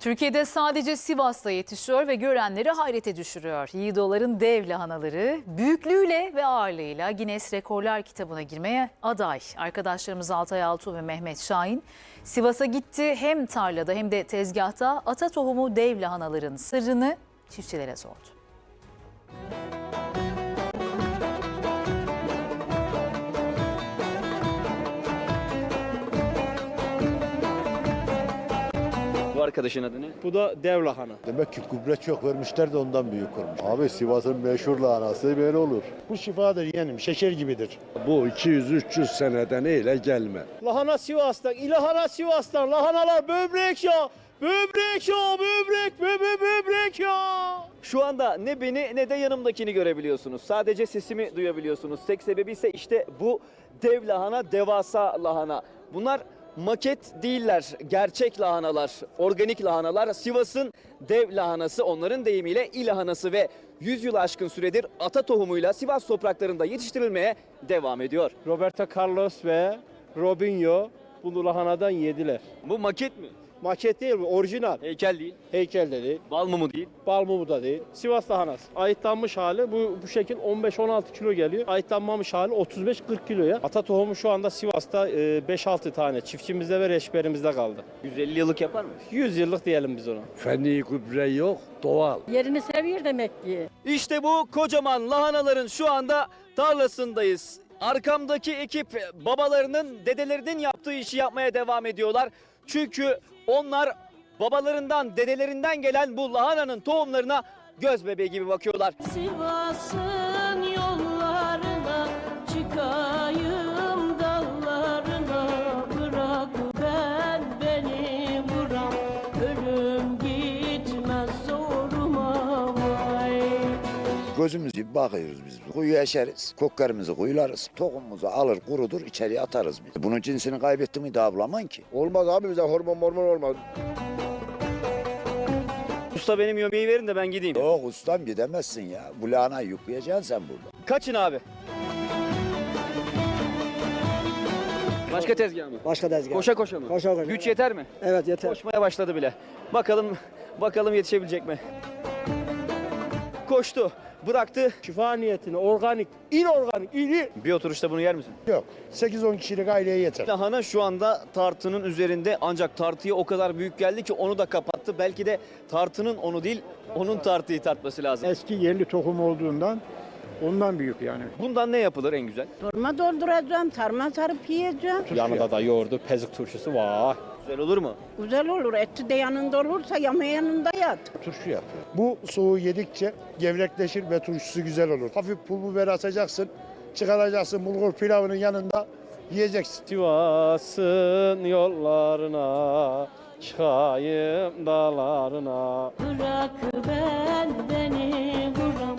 Türkiye'de sadece Sivas'ta yetişiyor ve görenleri hayrete düşürüyor. Yiğidoların dev lahanaları büyüklüğüyle ve ağırlığıyla Guinness Rekorlar kitabına girmeye aday. Arkadaşlarımız Altay Altuğ ve Mehmet Şahin Sivas'a gitti. Hem tarlada hem de tezgahta ata tohumu dev lahanaların sırrını çiftçilere sordu. Arkadaşın adı ne? Bu da dev lahana. Demek ki gübre çok vermişler de ondan büyük olmuş. Abi Sivas'ın meşhur lahanası böyle olur. Bu şifadır yeğenim, şeker gibidir. Bu 200-300 seneden eyle gelme. Lahana Sivas'tan, ilahana Sivas'tan, lahanalar böbrek ya, böbrek ya, böbrek, böbrek, böbrek ya. Şu anda ne beni ne de yanımdakini görebiliyorsunuz. Sadece sesimi duyabiliyorsunuz. Tek sebebi ise işte bu dev lahana, devasa lahana. Bunlar maket değiller, gerçek lahanalar, organik lahanalar. Sivas'ın dev lahanası, onların deyimiyle ilahanası ve 100 yıl aşkın süredir ata tohumuyla Sivas topraklarında yetiştirilmeye devam ediyor. Roberto Carlos ve Robinho bunu lahanadan yediler. Bu maket mi? Maket değil mi? Orijinal. Heykel değil, Heykel de değil, bal mumu değil. bal mumu da değil. Sivas lahanası. Ayıtlanmış hali bu, bu şekil 15-16 kilo geliyor. Ayıtlanmamış hali 35-40 kiloya. Ata tohumu şu anda Sivas'ta e, 5-6 tane çiftçimizde ve reçberimizde kaldı. 150 yıllık yapar mı? 100 yıllık diyelim biz ona. Fenli gübre yok, doğal. Yerini seviyor demek ki. İşte bu kocaman lahanaların şu anda tarlasındayız. Arkamdaki ekip babalarının, dedelerinin yaptığı işi yapmaya devam ediyorlar. Çünkü onlar babalarından, dedelerinden gelen bu lahananın tohumlarına göz bebeği gibi bakıyorlar. Sivas'ın Gözümüz gibi bakıyoruz biz. Kuyu eşeriz, koklarımızı kuyularız, tohumumuzu alır kurudur içeriye atarız biz. Bunun cinsini kaybettin mi daha bulamam ki. Olmaz abi bize hormon mormon olmaz. Usta benim yemeği verin de ben gideyim. Yok ustam gidemezsin ya. Bu lahanayı yükleyeceksin sen burada. Kaçın abi. Başka tezgah mı? Başka tezgah. Koşa koşa mı? Koşa koşa. Güç yeter mi? Evet yeter. Koşmaya başladı bile. Bakalım bakalım yetişebilecek mi? Koştu. Bıraktı. Şifa niyetine organik, inorganik, iri. Bir oturuşta bunu yer misin? Yok. 8-10 kişilik aileye yeter. Lahana şu anda tartının üzerinde ancak tartıya o kadar büyük geldi ki onu da kapattı. Belki de tartının onu değil onun tartıyı tartması lazım. Eski yerli tohum olduğundan ondan büyük yani. Bundan ne yapılır en güzel? Sorma dolduracağım, sarma sarıp yiyeceğim. Yanında da yoğurdu, pezik turşusu var. Güzel olur mu? Güzel olur. Eti de yanında olursa yama yanında yat. Turşu yapıyor. Bu soğuğu yedikçe gevrekleşir ve turşusu güzel olur. Hafif pul biber atacaksın, çıkaracaksın bulgur pilavının yanında yiyeceksin. Sivas'ın yollarına çıkayım dağlarına. Bırak ben beni vuram